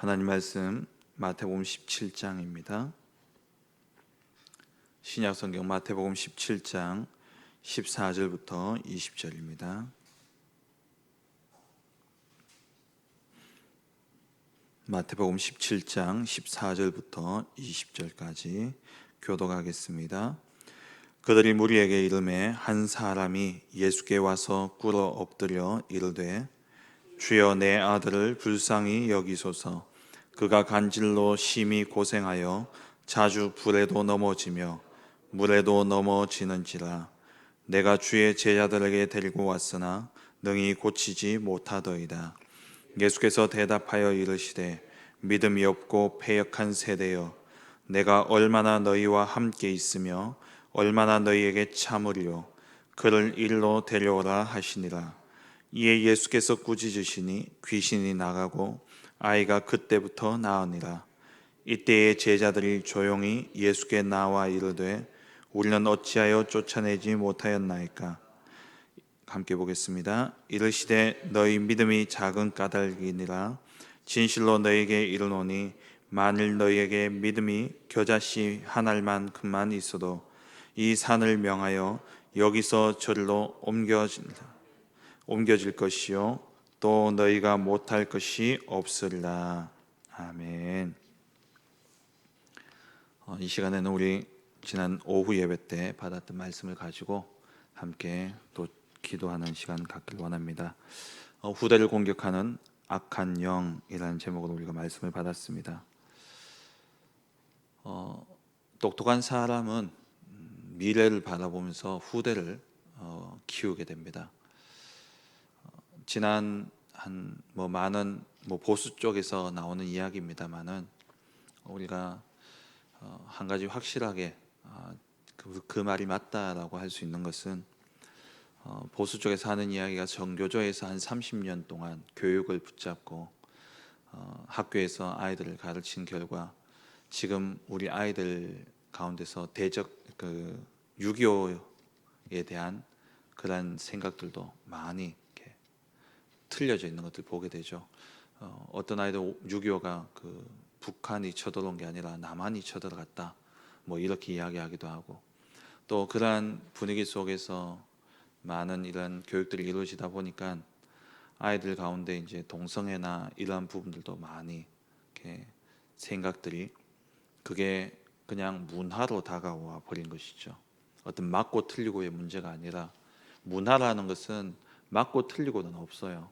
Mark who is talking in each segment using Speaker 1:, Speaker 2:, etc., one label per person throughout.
Speaker 1: 하나님 말씀 마태복음 17장입니다. 신약 성경 마태복음 17장 14절부터 20절입니다. 마태복음 17장 14절부터 20절까지 교독하겠습니다. 그들이 무리에게 이름에 한 사람이 예수께 와서 꿇어 엎드려 이르되 주여 내 아들을 불쌍히 여기소서 그가 간질로 심히 고생하여 자주 불에도 넘어지며 물에도 넘어지는지라. 내가 주의 제자들에게 데리고 왔으나 능히 고치지 못하더이다. 예수께서 대답하여 이르시되 믿음이 없고 패역한 세대여 내가 얼마나 너희와 함께 있으며 얼마나 너희에게 참으리요? 그를 일로 데려오라 하시니라. 이에 예수께서 꾸짖으시니 귀신이 나가고 아이가 그때부터 나으니라. 이때에 제자들이 조용히 예수께 나와 이르되 우리는 어찌하여 쫓아내지 못하였나이까? 함께 보겠습니다. 이르시되 너희 믿음이 작은 까닭이니라. 진실로 너희에게 이르노니 만일 너희에게 믿음이 겨자씨 한 알만큼만 있어도 이 산을 명하여 여기서 저리로 옮겨질, 옮겨질 것이요 또 너희가 못할 것이 없으리라 아멘. 어, 이 시간에는 우리 지난 오후 예배 때 받았던 말씀을 가지고 함께 또 기도하는 시간 갖길 원합니다. 어, 후대를 공격하는 악한 영이라는 제목으로 우리가 말씀을 받았습니다. 어, 똑똑한 사람은 미래를 바라보면서 후대를 어, 키우게 됩니다. 어, 지난 한 뭐 많은 뭐 보수 쪽에서 나오는 이야기입니다만은 우리가 어, 한 가지 확실하게 아, 그, 그 말이 맞다라고 할 수 있는 것은 어, 보수 쪽에서 하는 이야기가 정교조에서 한 30년 동안 교육을 붙잡고 어, 학교에서 아이들을 가르친 결과 지금 우리 아이들 가운데서 대적 그 6.25에 대한 그런 생각들도 많이 틀려져 있는 것들 보게 되죠. 어, 어떤 아이들 6.25가 그 북한이 쳐들어온 게 아니라 남한이 쳐들어갔다. 뭐 이렇게 이야기하기도 하고 또 그러한 분위기 속에서 많은 이런 교육들이 이루어지다 보니까 아이들 가운데 이제 동성애나 이러한 부분들도 많이 이렇게 생각들이 그게 그냥 문화로 다가와 버린 것이죠. 어떤 맞고 틀리고의 문제가 아니라 문화라는 것은 맞고 틀리고는 없어요.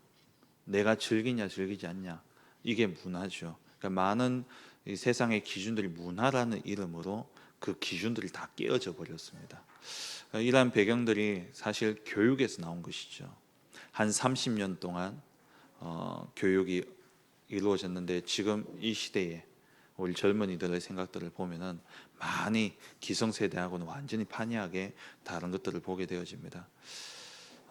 Speaker 1: 내가 즐기냐 즐기지 않냐 이게 문화죠. 그러니까 많은 이 세상의 기준들이 문화라는 이름으로 그 기준들이 다 깨어져 버렸습니다. 이러한 배경들이 사실 교육에서 나온 것이죠. 한 30년 동안 어, 교육이 이루어졌는데 지금 이 시대에 우리 젊은이들의 생각들을 보면은 많이 기성세대하고는 완전히 판이하게 다른 것들을 보게 되어집니다.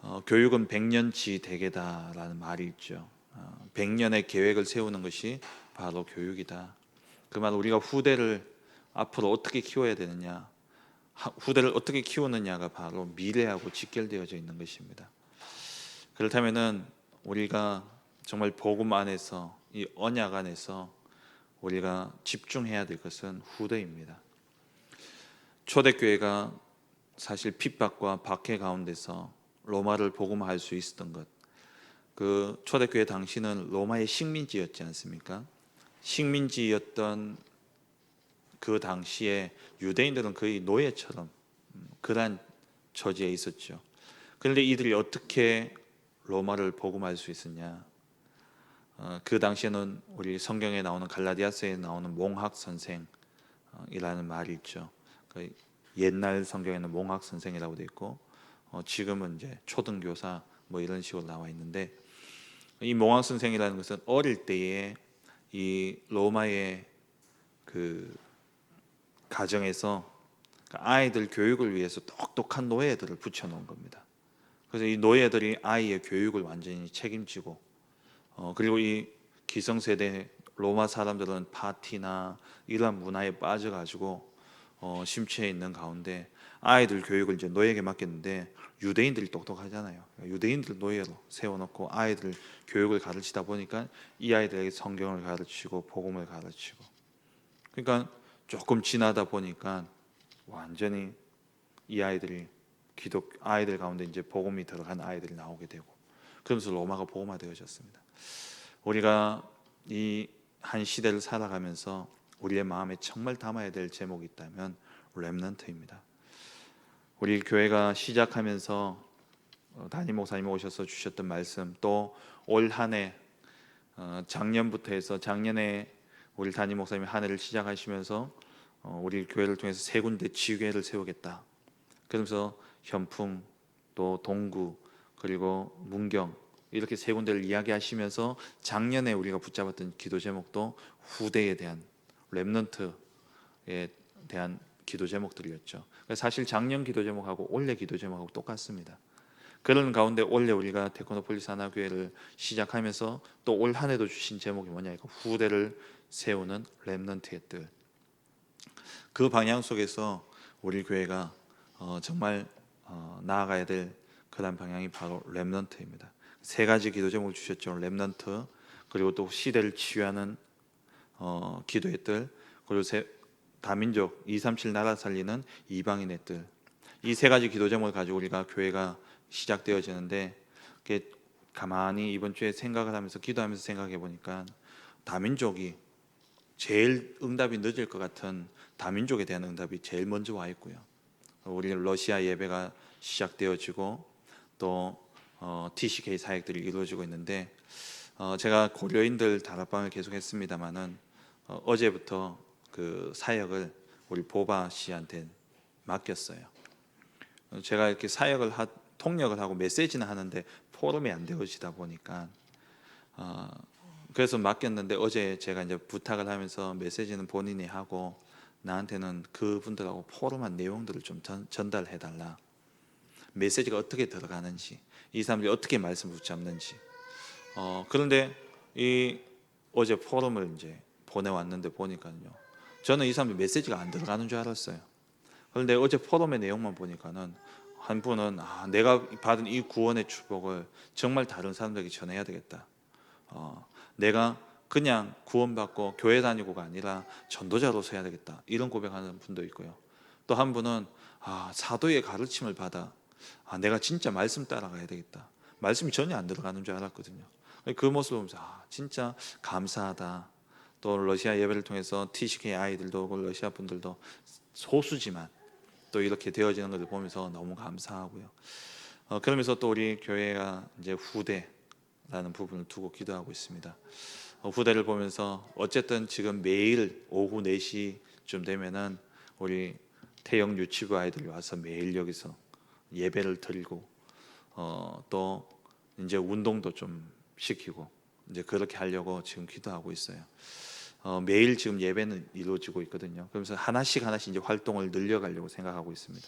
Speaker 1: 어, 교육은 백년치 대계다라는 말이 있죠. 어, 백년의 계획을 세우는 것이 바로 교육이다. 그 말 우리가 후대를 앞으로 어떻게 키워야 되느냐, 후대를 어떻게 키우느냐가 바로 미래하고 직결되어져 있는 것입니다. 그렇다면은 우리가 정말 복음 안에서 이 언약 안에서 우리가 집중해야 될 것은 후대입니다. 초대교회가 사실 핍박과 박해 가운데서 로마를 복음할 수 있었던 것. 그 초대교회 당시는 로마의 식민지였지 않습니까? 식민지였던 그 당시에 유대인들은 거의 노예처럼 그러한 처지에 있었죠. 그런데 이들이 어떻게 로마를 복음할 수 있었냐? 어, 그 당시에는 우리 성경에 나오는 갈라디아서에 나오는 몽학 선생이라는 말이 있죠. 그 옛날 성경에는 몽학 선생이라고 돼 있고 어, 지금은 이제 초등교사 뭐 이런 식으로 나와 있는데 이 몽학 선생이라는 것은 어릴 때에 이 로마의 그 가정에서 아이들 교육을 위해서 똑똑한 노예들을 붙여놓은 겁니다. 그래서 이 노예들이 아이의 교육을 완전히 책임지고 어, 그리고 이 기성세대 로마 사람들은 파티나 이러한 문화에 빠져가지고 어, 심취해 있는 가운데 아이들 교육을 이제 노예에게 맡겼는데 유대인들이 똑똑하잖아요. 유대인들 노예로 세워놓고 아이들 교육을 가르치다 보니까 이 아이들에게 성경을 가르치고 복음을 가르치고 그러니까 조금 지나다 보니까 완전히 이 아이들이 기독 아이들 가운데 이제 복음이 들어간 아이들이 나오게 되고 그러면서 로마가 복음화되어졌습니다. 우리가 이 한 시대를 살아가면서 우리의 마음에 정말 담아야 될 제목이 있다면 렘넌트입니다. 우리 교회가 시작하면서 어, 담임 목사님 오셔서 주셨던 말씀 또 올 한해 어, 작년부터 해서 작년에 우리 담임 목사님이 한 해를 시작하시면서 어, 우리 교회를 통해서 세 군데 지교회를 세우겠다. 그러면서 현풍 또 동구 그리고 문경 이렇게 세 군데를 이야기하시면서 작년에 우리가 붙잡았던 기도 제목도 후대에 대한 렘넌트에 대한 기도 제목들이었죠. 사실 작년 기도 제목하고 올해 기도 제목하고 똑같습니다. 그런 가운데 올해 우리가 테크노폴리스 하나교회를 시작하면서 또 올 한해도 주신 제목이 뭐냐 이거 후대를 세우는 렘넌트의 뜻. 그 방향 속에서 우리 교회가 어, 정말 어, 나아가야 될 그런 방향이 바로 렘넌트입니다. 세 가지 기도 제목을 주셨죠. 렘넌트 그리고 또 시대를 치유하는 어, 기도의 뜰 그리고 세, 다민족 237 나라 살리는 이방인의 뜰. 이세 가지 기도 제목을 가지고 우리가 교회가 시작되어지는데 가만히 이번 주에 생각을 하면서 기도하면서 생각해 보니까 다민족이 제일 응답이 늦을 것 같은 다민족에 대한 응답이 제일 먼저 와 있고요. 우리 러시아 예배가 시작되어지고 또 어, TCK 사역들이 이루어지고 있는데 어, 제가 고려인들 다락방을 계속했습니다만은 어, 어제부터 그 사역을 우리 보바 씨한테 맡겼어요. 어, 제가 이렇게 사역을 하, 통역을 하고 메시지는 하는데 포럼이 안 되어지다 보니까 어, 그래서 맡겼는데 어제 제가 이제 부탁을 하면서 메시지는 본인이 하고 나한테는 그분들하고 포럼한 내용들을 좀 전, 전달해 달라. 메시지가 어떻게 들어가는지, 이 사람들이 어떻게 말씀 붙잡는지. 어, 그런데 이 어제 포럼을 이제 보내왔는데 보니까요. 저는 이 사람이 메시지가 안 들어가는 줄 알았어요. 그런데 어제 포럼의 내용만 보니까는 한 분은 아, 내가 받은 이 구원의 축복을 정말 다른 사람들에게 전해야 되겠다. 어, 내가 그냥 구원받고 교회 다니고가 아니라 전도자로서 해야 되겠다. 이런 고백하는 분도 있고요. 또 한 분은 아, 사도의 가르침을 받아 아, 내가 진짜 말씀 따라가야 되겠다. 말씀이 전혀 안 들어가는 줄 알았거든요. 그 모습을 보면서 아, 진짜 감사하다. 또 러시아 예배를 통해서 TCK 아이들도 러시아 분들도 소수지만 또 이렇게 되어지는 것을 보면서 너무 감사하고요. 어, 그러면서 또 우리 교회가 이제 후대라는 부분을 두고 기도하고 있습니다. 어, 후대를 보면서 어쨌든 지금 매일 오후 4시쯤 되면은 우리 태영 유치부 아이들이 와서 매일 여기서 예배를 드리고 어, 또 이제 운동도 좀 시키고 이제 그렇게 하려고 지금 기도하고 있어요. 어, 매일 지금 예배는 이루어지고 있거든요. 그러면서 하나씩 하나씩 이제 활동을 늘려가려고 생각하고 있습니다.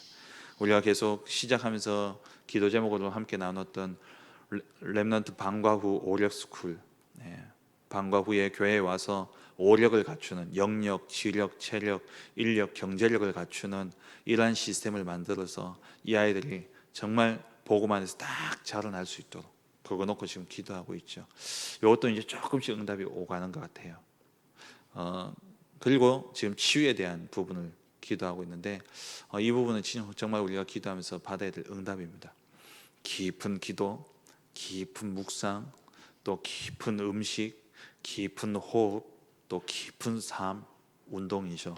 Speaker 1: 우리가 계속 시작하면서 기도 제목으로 함께 나눴던 렘넌트 방과 후 오력 스쿨, 네. 방과 후에 교회에 와서 오력을 갖추는 영역, 지력, 체력, 인력, 경제력을 갖추는 이러한 시스템을 만들어서 이 아이들이 정말 보고만 해서 딱 자라날 수 있도록 그거 놓고 지금 기도하고 있죠. 이것도 이제 조금씩 응답이 오가는 것 같아요. 어, 그리고 지금 치유에 대한 부분을 기도하고 있는데 어, 이 부분은 정말 우리가 기도하면서 받아야 될 응답입니다. 깊은 기도, 깊은 묵상, 또 깊은 음식, 깊은 호흡, 또 깊은 삶, 운동이죠.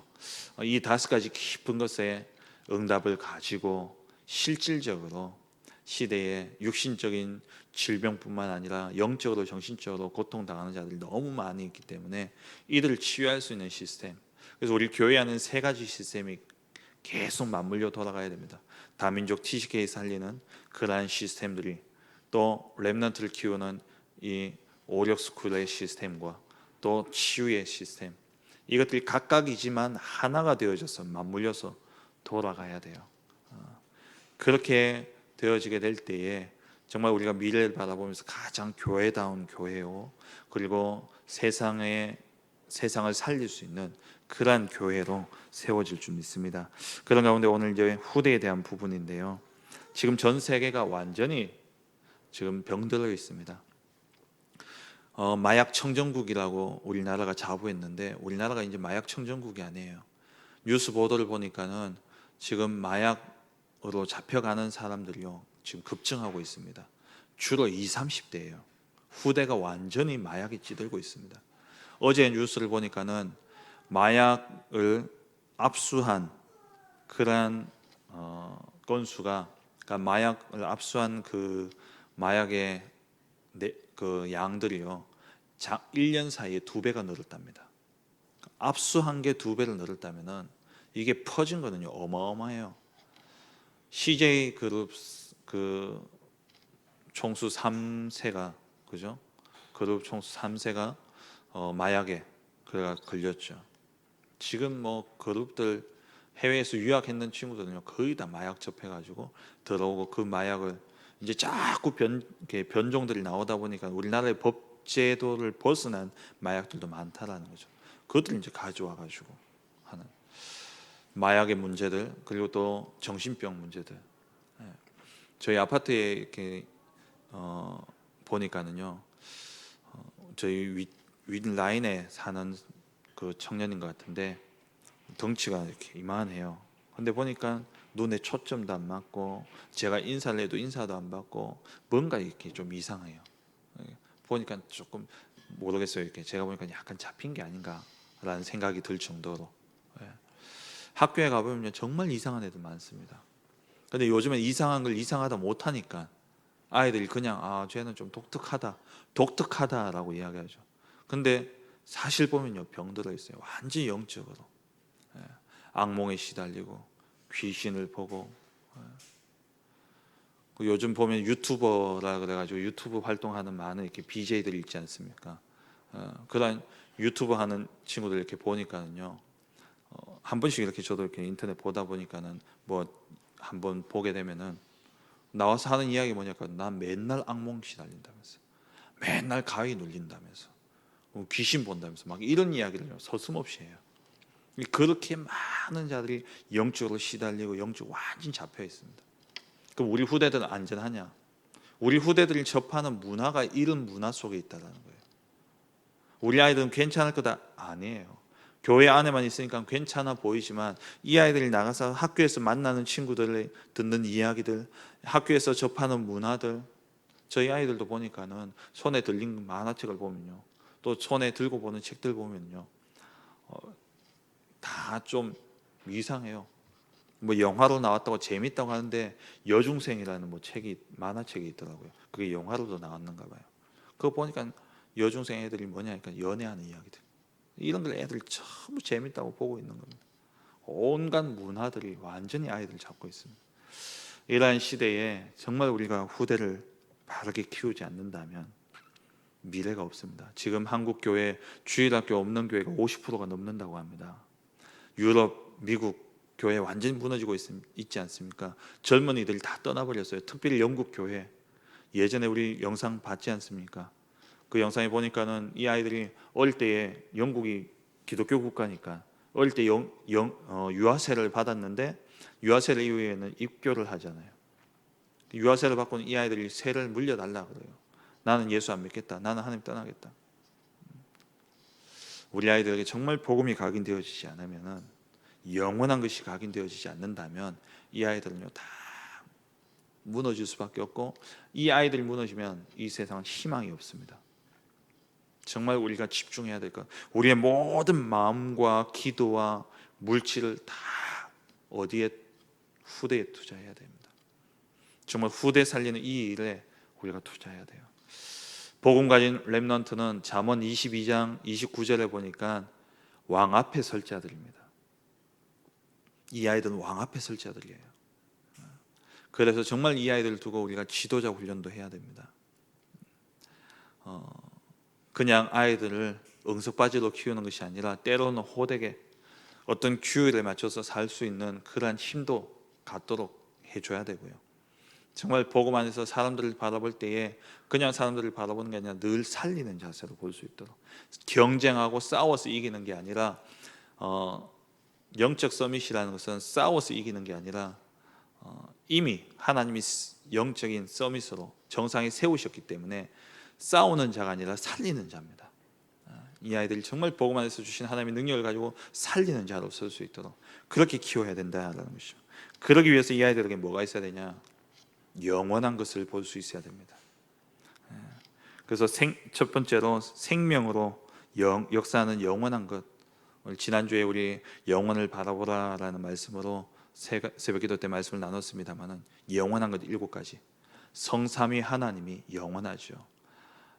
Speaker 1: 어, 이 다섯 가지 깊은 것에 응답을 가지고 실질적으로 시대에 육신적인 질병뿐만 아니라 영적으로 정신적으로 고통당하는 자들이 너무 많이 있기 때문에 이들을 치유할 수 있는 시스템. 그래서 우리 교회 안은 세 가지 시스템이 계속 맞물려 돌아가야 됩니다. 다민족 TCK 살리는 그러한 시스템들이 또 랩런트를 키우는 이 오력 스쿨의 시스템과 또 치유의 시스템 이것들이 각각이지만 하나가 되어져서 맞물려서 돌아가야 돼요. 어, 그렇게 되어지게 될 때에 정말 우리가 미래를 바라보면서 가장 교회다운 교회요. 그리고 세상의 세상을 살릴 수 있는 그러한 교회로 세워질 줄 믿습니다. 그런 가운데 오늘 이제 후대에 대한 부분인데요. 지금 전 세계가 완전히 지금 병들어 있습니다. 어, 마약 청정국이라고 우리나라가 자부했는데 우리나라가 이제 마약 청정국이 아니에요. 뉴스 보도를 보니까는 지금 마약 으로 잡혀가는 사람들이요 지금 급증하고 있습니다. 주로 20, 30대예요. 후대가 완전히 마약에 찌들고 있습니다. 어제 뉴스를 보니까는 마약을 압수한 그러한 어, 건수가 그러니까 마약을 압수한 그 마약의 내, 그 양들이요. 자, 1년 사이에 두 배가 늘었답니다. 압수한 게 두 배를 늘었다면은 이게 퍼진 거는요 어마어마해요. CJ 그룹 그 총수 3세가 그죠? 그룹 총수 3세가 어, 마약에 그가 걸렸죠. 지금 뭐 그룹들 해외에서 유학했는 친구들은요 거의 다 마약 접해가지고 들어오고 그 마약을 이제 자꾸 변 변종들이 나오다 보니까 우리나라의 법 제도를 벗어난 마약들도 많다라는 거죠. 그것들 이제 가져와 가지고 하는 마약의 문제들 그리고 또 정신병 문제들. 예. 저희 아파트에 이렇게 어, 보니까는요. 어, 저희 윗, 윗 라인에 사는 그 청년인 것 같은데 덩치가 이렇게 이만해요. 근데 보니까 눈에 초점도 안 맞고 제가 인사를 해도 인사도 안 받고 뭔가 이렇게 좀 이상해요. 예. 보니까 조금 모르겠어요. 이렇게 제가 보니까 약간 잡힌 게 아닌가라는 생각이 들 정도로 예. 학교에 가보면 정말 이상한 애들 많습니다. 근데 요즘엔 이상한 걸 이상하다 못하니까 아이들이 그냥 아 쟤는 좀 독특하다 독특하다라고 이야기하죠. 근데 사실 보면요 병들어 있어요. 완전 히 영적으로 예. 악몽에 시달리고 귀신을 보고 예. 그 요즘 보면 유튜버라 그래가지고 유튜브 활동하는 많은 이렇게 BJ들이 있지 않습니까? 어, 그런 유튜브 하는 친구들 이렇게 보니까는요 어, 한 번씩 이렇게 저도 이렇게 인터넷 보다 보니까는 뭐 한 번 보게 되면은 나와서 하는 이야기 뭐냐까 난 맨날 악몽 시달린다면서 맨날 가위 눌린다면서 어, 귀신 본다면서 막 이런 이야기를 서슴없이 해요. 그렇게 많은 자들이 영적으로 시달리고 영적 완전 잡혀 있습니다. 그럼 우리 후대들은 안전하냐? 우리 후대들이 접하는 문화가 이런 문화 속에 있다라는 거예요. 우리 아이들은 괜찮을 거다 아니에요. 교회 안에만 있으니까 괜찮아 보이지만 이 아이들이 나가서 학교에서 만나는 친구들의 듣는 이야기들, 학교에서 접하는 문화들, 저희 아이들도 보니까는 손에 들린 만화책을 보면요, 또 손에 들고 보는 책들 보면요, 어, 다 좀 이상해요. 뭐 영화로 나왔다고 재밌다고 하는데 여중생이라는 뭐 책이 만화책이 있더라고요. 그게 영화로도 나왔는가 봐요. 그거 보니까 여중생 애들이 뭐냐 하니까 연애하는 이야기들. 이런 걸 애들이 전부 재밌다고 보고 있는 겁니다. 온갖 문화들이 완전히 아이들 잡고 있습니다. 이러한 시대에 정말 우리가 후대를 바르게 키우지 않는다면 미래가 없습니다. 지금 한국 교회 주일학교 없는 교회가 50%가 넘는다고 합니다. 유럽, 미국 교회 완전히 무너지고 있, 있지 않습니까? 젊은이들이 다 떠나버렸어요. 특별히 영국 교회 예전에 우리 영상 봤지 않습니까? 그 영상에 보니까는 이 아이들이 어릴 때에 영국이 기독교 국가니까 어릴 때 영, 영, 어, 유아세를 받았는데 유아세 이후에는 입교를 하잖아요. 유아세를 받고는 이 아이들이 세를 물려달라 그래요. 나는 예수 안 믿겠다. 나는 하나님 떠나겠다. 우리 아이들에게 정말 복음이 각인되어지지 않으면은 영원한 것이 각인되어지지 않는다면 이 아이들은요 다 무너질 수밖에 없고 이 아이들이 무너지면 이 세상은 희망이 없습니다. 정말 우리가 집중해야 될 것. 우리의 모든 마음과 기도와 물질을 다 어디에 후대에 투자해야 됩니다. 정말 후대 살리는 이 일에 우리가 투자해야 돼요. 복음 가진 렘넌트는 잠언 22장 29절에 보니까 왕 앞에 설 자들입니다. 이 아이들은 왕 앞에 설 자들이에요. 그래서 정말 이 아이들을 두고 우리가 지도자 훈련도 해야 됩니다. 어, 그냥 아이들을 응석바지로 키우는 것이 아니라 때로는 호되게 어떤 규율에 맞춰서 살 수 있는 그러한 힘도 갖도록 해줘야 되고요. 정말 복음 안에서 사람들을 바라볼 때에 그냥 사람들을 바라보는 게 아니라 늘 살리는 자세로 볼 수 있도록 경쟁하고 싸워서 이기는 게 아니라 어, 영적 서밋이라는 것은 싸워서 이기는 게 아니라 어, 이미 하나님이 스- 영적인 서밋으로 정상에 세우셨기 때문에 싸우는 자가 아니라 살리는 자입니다. 아, 이 아이들이 정말 복음 안에서 주신 하나님의 능력을 가지고 살리는 자로 설 수 있도록 그렇게 키워야 된다라는 것이죠. 그러기 위해서 이 아이들에게 뭐가 있어야 되냐? 영원한 것을 볼 수 있어야 됩니다. 예. 그래서 생, 첫 번째로 생명으로 영, 역사하는 영원한 것. 오늘 지난주에 우리 영원을 바라보라라는 말씀으로 새- 새벽기도 때 말씀을 나눴습니다만은 영원한 것 일곱 가지. 성삼위 하나님이 영원하죠.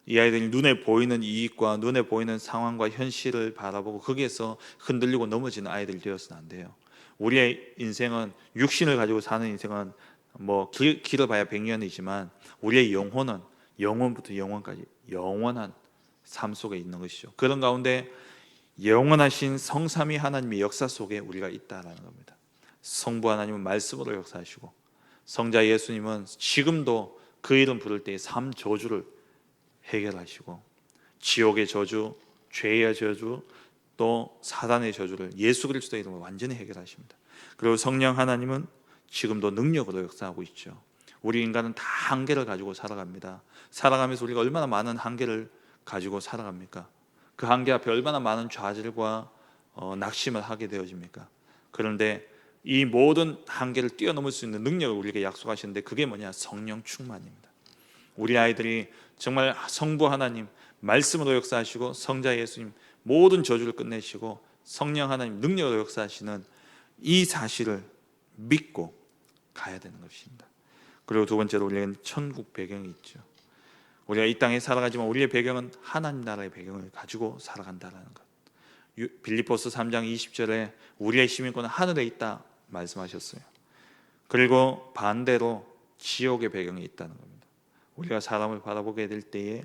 Speaker 1: 이 아이들이 눈에 보이는 이익과 눈에 보이는 상황과 현실을 바라보고 거기에서 흔들리고 넘어지는 아이들이 되어서는 안 돼요. 우리의 인생은 육신을 가지고 사는 인생은 뭐 길, 길어봐야 100년이지만 우리의 영혼은 영혼부터 영혼까지 영원한 삶 속에 있는 것이죠. 그런 가운데 영원하신 성삼위 하나님의 역사 속에 우리가 있다라는 겁니다. 성부 하나님은 말씀으로 역사하시고 성자 예수님은 지금도 그 이름 부를 때의 삶 저주를 해결하시고 지옥의 저주, 죄의 저주, 또 사단의 저주를 예수 그리스도의 이름으로 완전히 해결하십니다. 그리고 성령 하나님은 지금도 능력으로 역사하고 있죠. 우리 인간은 다 한계를 가지고 살아갑니다. 살아가면서 우리가 얼마나 많은 한계를 가지고 살아갑니까? 그 한계 앞에 얼마나 많은 좌절과 어, 낙심을 하게 되어집니까? 그런데 이 모든 한계를 뛰어넘을 수 있는 능력을 우리에게 약속하시는데 그게 뭐냐? 성령 충만입니다. 우리 아이들이 정말 성부 하나님 말씀으로 역사하시고 성자 예수님 모든 저주를 끝내시고 성령 하나님 능력으로 역사하시는 이 사실을 믿고 가야 되는 것입니다. 그리고 두 번째로 우리에게는 천국 배경이 있죠. 우리가 이 땅에 살아가지만 우리의 배경은 하나님 나라의 배경을 가지고 살아간다라는 것. 유- 빌립보스 3장 20절에 우리의 시민권은 하늘에 있다 말씀하셨어요. 그리고 반대로 지옥의 배경이 있다는 겁니다. 우리가 사람을 바라보게 될 때에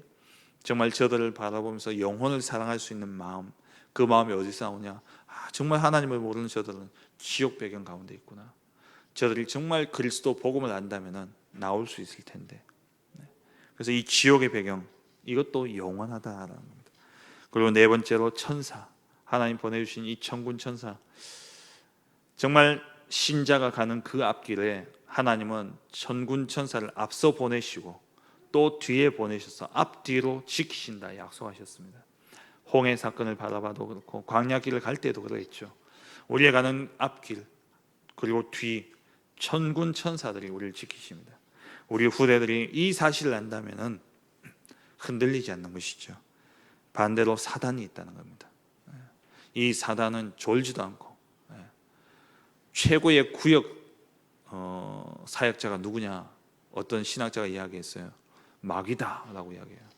Speaker 1: 정말 저들을 바라보면서 영혼을 사랑할 수 있는 마음, 그 마음이 어디서 나오냐? 아, 정말 하나님을 모르는 저들은 지옥 배경 가운데 있구나. 저들이 정말 그리스도 복음을 안다면은 나올 수 있을 텐데. 네. 그래서 이 지옥의 배경 이것도 영원하다라는 겁니다. 그리고 네 번째로 천사 하나님 보내주신 이 천군 천사 정말 신자가 가는 그 앞길에 하나님은 천군 천사를 앞서 보내시고 또 뒤에 보내셔서 앞뒤로 지키신다 약속하셨습니다. 홍해 사건을 바라봐도 그렇고 광야길을 갈 때도 그랬죠. 우리가 가는 앞길 그리고 뒤 천군 천사들이 우리를 지키십니다. 우리 후대들이 이 사실을 안다면은 흔들리지 않는 것이죠. 반대로 사단이 있다는 겁니다. 이 사단은 졸지도 않고 예. 최고의 구역 어, 사역자가 누구냐? 어떤 신학자가 이야기했어요. 마귀다라고 이야기해요.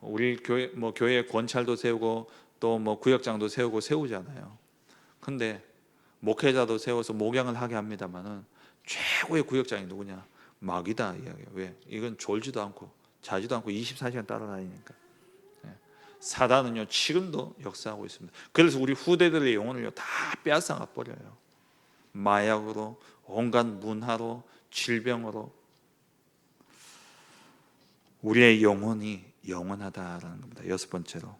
Speaker 1: 우리 교회 뭐 교회 권찰도 세우고 또 뭐 구역장도 세우고 세우잖아요. 근데 목회자도 세워서 목양을 하게 합니다만은 최고의 구역장이 누구냐? 마귀다 이야기예요. 왜? 이건 졸지도 않고 자지도 않고 24시간 따라다니니까. 예. 사단은요 지금도 역사하고 있습니다. 그래서 우리 후대들의 영혼을요 다 빼앗아가 버려요. 마약으로 온갖 문화로 질병으로 우리의 영혼이 영원하다라는 겁니다. 여섯 번째로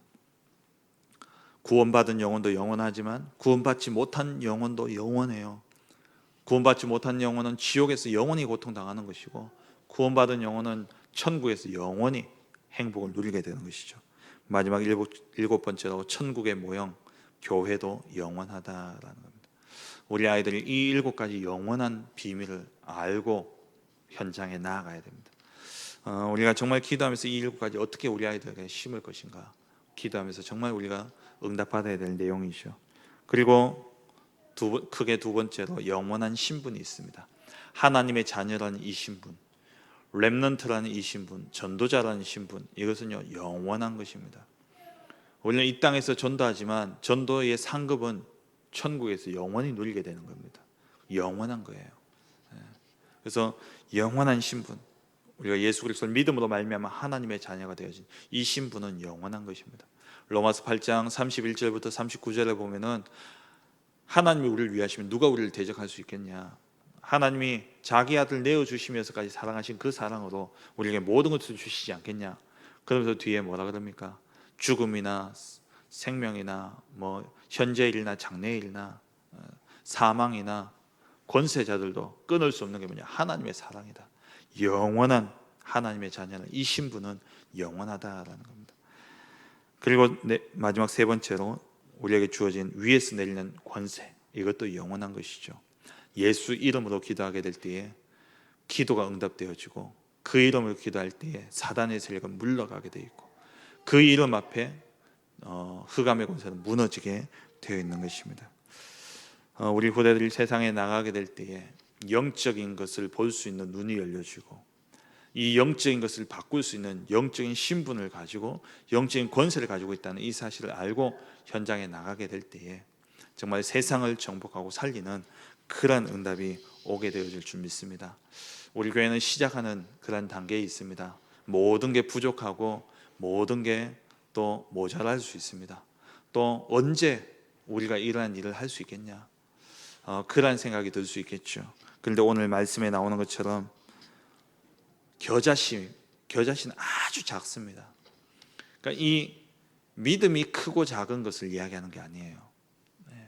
Speaker 1: 구원받은 영혼도 영원하지만 구원받지 못한 영혼도 영원해요. 구원받지 못한 영혼은 지옥에서 영원히 고통당하는 것이고 구원받은 영혼은 천국에서 영원히 행복을 누리게 되는 것이죠. 마지막 일곱, 일곱 번째로 천국의 모형 교회도 영원하다라는 겁니다. 우리 아이들이 이 일곱 가지 영원한 비밀을 알고 현장에 나아가야 됩니다. 어, 우리가 정말 기도하면서 이 일곱 가지 어떻게 우리 아이들에게 심을 것인가 기도하면서 정말 우리가 응답받아야 될 내용이죠. 그리고 두, 번- 크게 두 번째로 영원한 신분이 있습니다. 하나님의 자녀라는 이 신분, 렘넌트라는 이 신분, 전도자라는 신분, 이것은요 영원한 것입니다. 우리는 이 땅에서 전도하지만 전도의 상급은 천국에서 영원히 누리게 되는 겁니다. 영원한 거예요. 예. 그래서 영원한 신분, 우리가 예수 그리스도를 믿음으로 말미암아 하나님의 자녀가 되어진 이 신분은 영원한 것입니다. 로마서 8장 31절부터 39절에 보면은 하나님이 우리를 위하시면 누가 우리를 대적할 수 있겠냐? 하나님이 자기 아들 내어 주시면서까지 사랑하신 그 사랑으로 우리에게 모든 것을 주시지 않겠냐? 그러면서 뒤에 뭐라 그럽니까? 죽음이나 생명이나 뭐 현재 일이나 장래 일이나 어, 사망이나 권세자들도 끊을 수 없는 게 뭐냐? 하나님의 사랑이다. 영원한 하나님의 자녀는 이 신분은 영원하다라는 겁니다. 그리고 네, 마지막 세 번째로 우리에게 주어진 위에서 내리는 권세 이것도 영원한 것이죠. 예수 이름으로 기도하게 될 때에 기도가 응답되어지고 그 이름으로 기도할 때에 사단의 세력은 물러가게 돼 있고 그 이름 앞에 어, 흑암의 권세는 무너지게 되어 있는 것입니다. 어, 우리 후대들이 세상에 나가게 될 때에 영적인 것을 볼 수 있는 눈이 열려지고 이 영적인 것을 바꿀 수 있는 영적인 신분을 가지고 영적인 권세를 가지고 있다는 이 사실을 알고 현장에 나가게 될 때에 정말 세상을 정복하고 살리는 그러한 응답이 오게 되어질 줄 믿습니다. 우리 교회는 시작하는 그런 단계에 있습니다. 모든 게 부족하고 모든 게 또 모자랄 수 있습니다. 또 언제 우리가 이러한 일을 할 수 있겠냐? 어, 그러한 생각이 들 수 있겠죠. 그런데 오늘 말씀에 나오는 것처럼 겨자씨, 겨자씨는 아주 작습니다. 그러니까 이 믿음이 크고 작은 것을 이야기하는 게 아니에요. 네.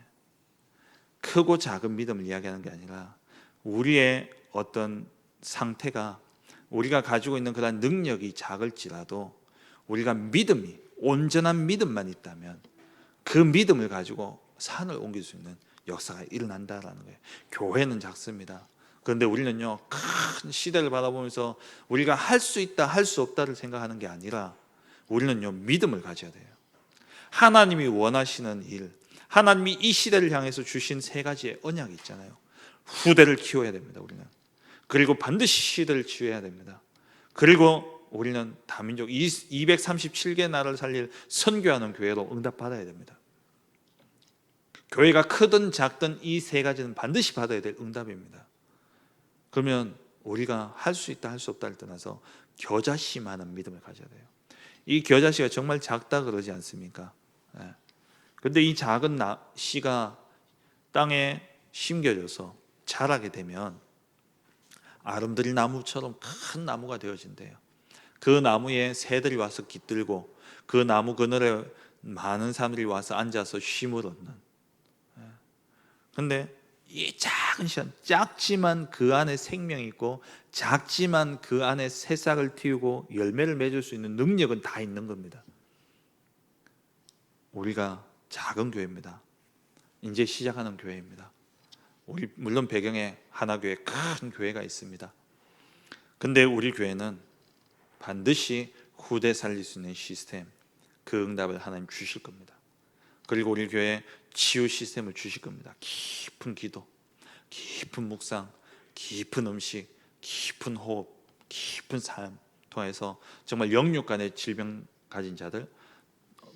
Speaker 1: 크고 작은 믿음을 이야기하는 게 아니라 우리의 어떤 상태가 우리가 가지고 있는 그런 능력이 작을지라도 우리가 믿음이 온전한 믿음만 있다면 그 믿음을 가지고 산을 옮길 수 있는 역사가 일어난다라는 거예요. 교회는 작습니다. 그런데 우리는요 큰 시대를 바라보면서 우리가 할 수 있다 할 수 없다를 생각하는 게 아니라 우리는요 믿음을 가져야 돼요. 하나님이 원하시는 일, 하나님이 이 시대를 향해서 주신 세 가지의 언약이 있잖아요. 후대를 키워야 됩니다. 우리는 그리고 반드시 시대를 치유해야 됩니다. 그리고 우리는 다민족 237개 나라를 살릴 선교하는 교회로 응답받아야 됩니다. 교회가 크든 작든 이 세 가지는 반드시 받아야 될 응답입니다. 그러면 우리가 할 수 있다 할 수 없다를 떠나서 겨자씨만한 믿음을 가져야 돼요. 이 겨자씨가 정말 작다 그러지 않습니까? 예. 근데 이 작은 나, 씨가 땅에 심겨져서 자라게 되면 아름드리 나무처럼 큰 나무가 되어진대요. 그 나무에 새들이 와서 깃들고 그 나무 그늘에 많은 사람들이 와서 앉아서 쉼을 얻는. 근데 이 작은 시간, 작지만 그 안에 생명이 있고 작지만 그 안에 새싹을 틔우고 열매를 맺을 수 있는 능력은 다 있는 겁니다. 우리가 작은 교회입니다. 이제 시작하는 교회입니다. 우리 물론 배경에 하나 교회 큰 교회가 있습니다. 근데 우리 교회는 반드시 후대 살릴 수 있는 시스템 그 응답을 하나님 주실 겁니다. 그리고 우리 교회 치유 시스템을 주실 겁니다. 깊은 기도, 깊은 묵상, 깊은 음식, 깊은 호흡, 깊은 삶 통해서 정말 영육 간의 질병 가진 자들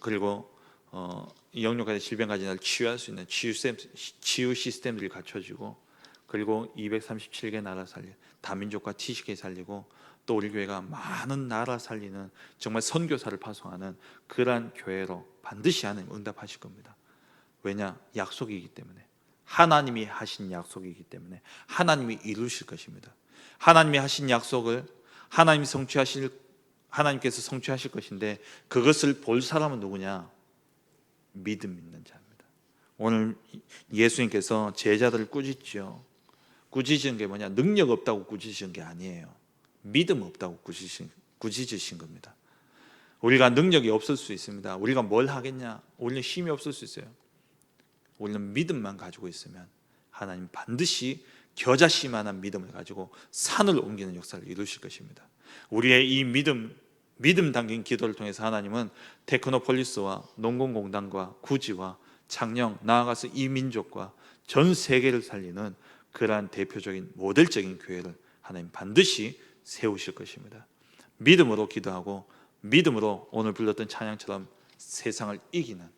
Speaker 1: 그리고 어, 영육 간의 질병 가진 자를 치유할 수 있는 치유 시스템, 치유 시스템들이 갖춰지고 그리고 237개 나라 살리 다민족과 티시게 살리고 또 우리 교회가 많은 나라 살리는 정말 선교사를 파송하는 그러한 교회로 반드시 하나님 응답하실 겁니다. 왜냐? 약속이기 때문에 하나님이 하신 약속이기 때문에 하나님이 이루실 것입니다. 하나님이 하신 약속을 하나님이 성취하실 하나님께서 성취하실 것인데 그것을 볼 사람은 누구냐? 믿음 있는 자입니다. 오늘 예수님께서 제자들을 꾸짖죠. 꾸짖은 게 뭐냐? 능력 없다고 꾸짖은 게 아니에요. 믿음 없다고 꾸짖으신, 꾸짖으신 겁니다. 우리가 능력이 없을 수 있습니다. 우리가 뭘 하겠냐? 우리는 힘이 없을 수 있어요. 우리는 믿음만 가지고 있으면 하나님 반드시 겨자씨만한 믿음을 가지고 산을 옮기는 역사를 이루실 것입니다. 우리의 이 믿음 믿음 담긴 기도를 통해서 하나님은 테크노폴리스와 농공공단과 구지와 창녕 나아가서 이 민족과 전 세계를 살리는 그러한 대표적인 모델적인 교회를 하나님 반드시 세우실 것입니다. 믿음으로 기도하고 믿음으로 오늘 불렀던 찬양처럼 세상을 이기는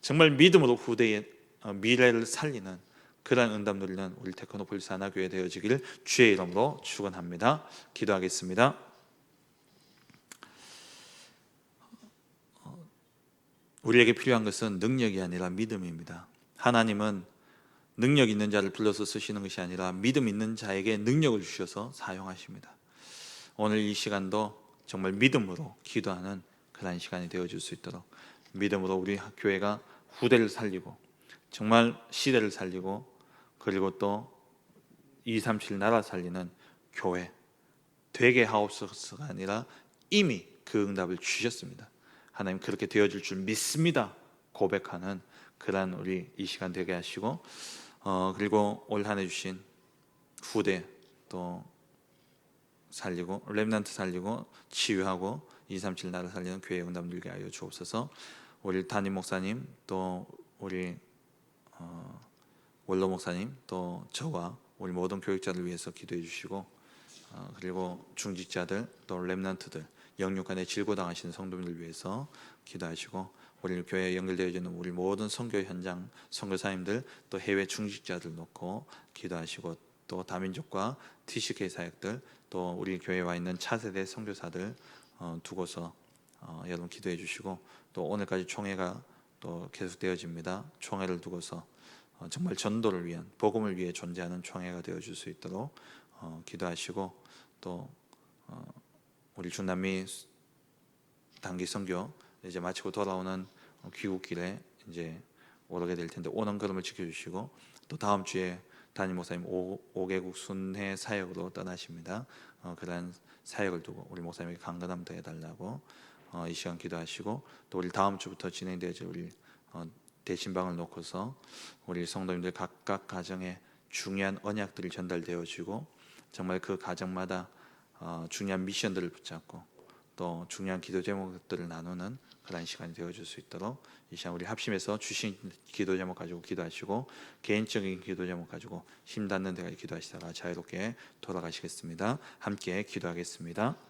Speaker 1: 정말 믿음으로 후대의 어, 미래를 살리는 그러한 응답 누리는 우리 테크노폴리스 하나교회 되어지기를 주의 이름으로 축원합니다. 기도하겠습니다. 우리에게 필요한 것은 능력이 아니라 믿음입니다. 하나님은 능력 있는 자를 불러서 쓰시는 것이 아니라 믿음 있는 자에게 능력을 주셔서 사용하십니다. 오늘 이 시간도 정말 믿음으로 기도하는 그런 시간이 되어줄 수 있도록 믿음으로 우리 교회가 후대를 살리고 정말 시대를 살리고 그리고 또 237 나라 살리는 교회 되게 하옵소서가 아니라 이미 그 응답을 주셨습니다. 하나님 그렇게 되어줄 줄 믿습니다. 고백하는 그런 우리 이 시간 되게 하시고 어, 그리고 올 한해 주신 후대 또 살리고 렘넌트 살리고 치유하고 237 나라 살리는 교회 응답 늘게 하여 주옵소서. 우리 담임 목사님 또 우리 어, 원로 목사님 또 저와 우리 모든 교육자들 위해서 기도해 주시고 어, 그리고 중직자들 또 렘넌트들 영육간에 질고당하시는 성도님들 위해서 기도하시고 우리 교회에 연결되어 있는 우리 모든 선교 현장 선교사님들 또 해외 중직자들 놓고 기도하시고 또 다민족과 TCK 사역들 또 우리 교회에 와 있는 차세대 선교사들 어, 두고서 어, 여러분 기도해 주시고 또 오늘까지 총회가 또 계속되어집니다. 총회를 두고서 어, 정말 전도를 위한 복음을 위해 존재하는 총회가 되어 줄 수 있도록 어, 기도하시고 또 어, 우리 중남미 단기 선교 이제 마치고 돌아오는 어, 귀국길에 이제 오르게 될 텐데 오는 걸음을 지켜주시고 또 다음 주에 담임 목사님 5, 5개국 순회 사역으로 떠나십니다. 어, 그러한 사역을 두고 우리 목사님에게 강건함 더해달라고 어, 이 시간 기도하시고 또 우리 다음 주부터 진행되어질 우리 어, 대신방을 놓고서 우리 성도님들 각각 가정에 중요한 언약들이 전달되어지고 정말 그 가정마다 어, 중요한 미션들을 붙잡고 또 중요한 기도 제목들을 나누는 그런 시간이 되어줄 수 있도록 이 시간 우리 합심해서 주신 기도 제목 가지고 기도하시고 개인적인 기도 제목 가지고 힘 닿는 데까지 기도하시다가 자유롭게 돌아가시겠습니다. 함께 기도하겠습니다.